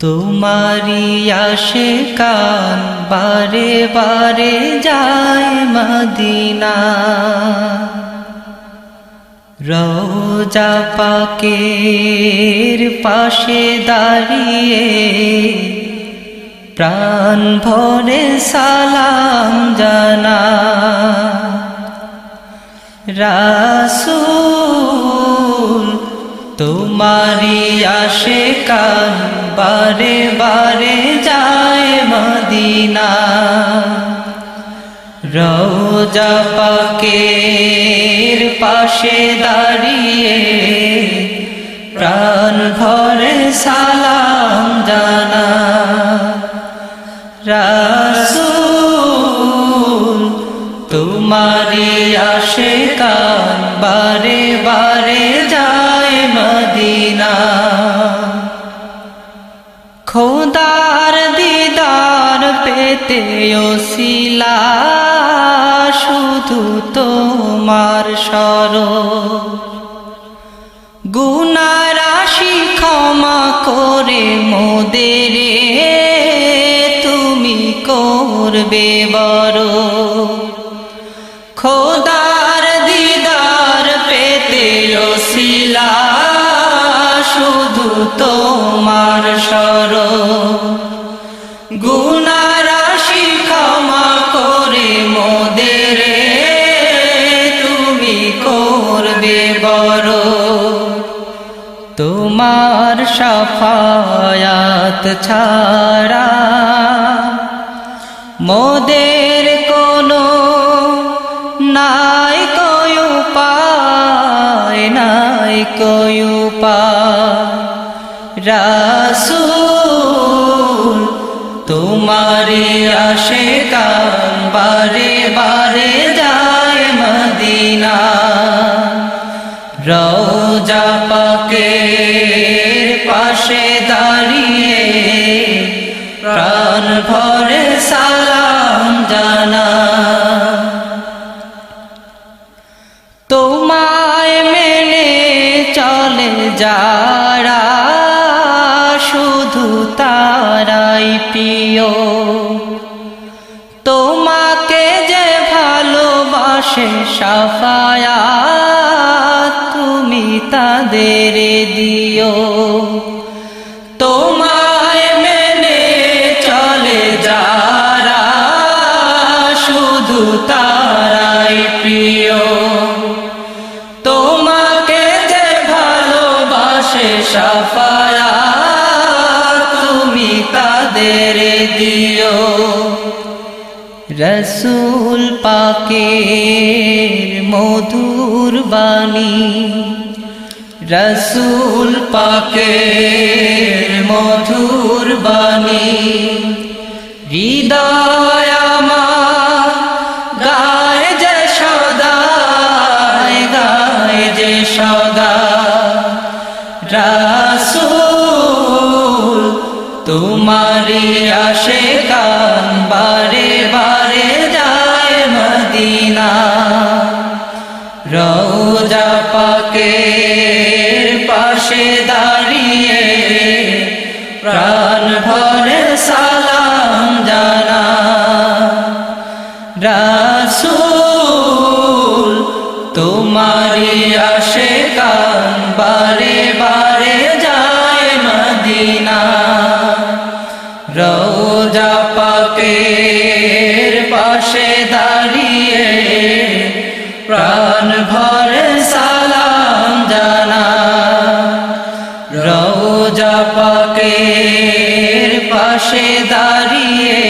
তোমারি আসে কান বারে বারে যায় মদিনা। রোজা পাকের পাশে দাঁড়িয়ে প্রাণ ভরে সালাম জানা। রাসূল তোমারি আসে কান বারে বারে যায় মদিনা। রোজা পাকের পাশে দাঁড়িয়ে প্রাণ ভরে সালাম রাসূল তোমারি আসে কান বারে বারে যায় মদিনা। খোদার দিদার পেতে ওসিলা শুধু তোমার সর গুনারাশি ক্ষমা করে মোদের করবে বড়। খোদার দিদার পেতে ওসিলা শুধু তোমার সর গুনারাশি ক্ষমা করে মোদের তুমি করবে বড়। তোমার সফায়াত ছাড়া মোদের কোনো নাই কয়ু পায় নাই কয়ু রাসূল তোমারি আসে কান বারে বারে যায় মদিনা। রোজা পাকের পাশে দাঁড়িয়ে প্রাণ যারা শুধু তারাই প্রিয়, তোমাকে যে ভালোবাসে সাফায়া তুমি তাদের দিও। তোমায় মেনে চলে যারা শুধু তারাই প্রিয় সাফায়া তুমি তাদের দিও। রসুল পাকের মধুর বাণী রসুল পাকের মধুর বাণী হৃদয় রাসূল তোমারি আসে কান বারে বারে যায় মদিনা। রোজা পাকের পাশে দাঁড়িয়ে প্রাণ ভরে সালাম জানা। রাসূল তোমারি আসে কান বারে বারে যায় মদিনা। রোজা পাকের পাশে দাঁড়িয়ে প্রাণ ভরে সালাম জানা। রোজা পাকের পাশে দাঁড়িয়ে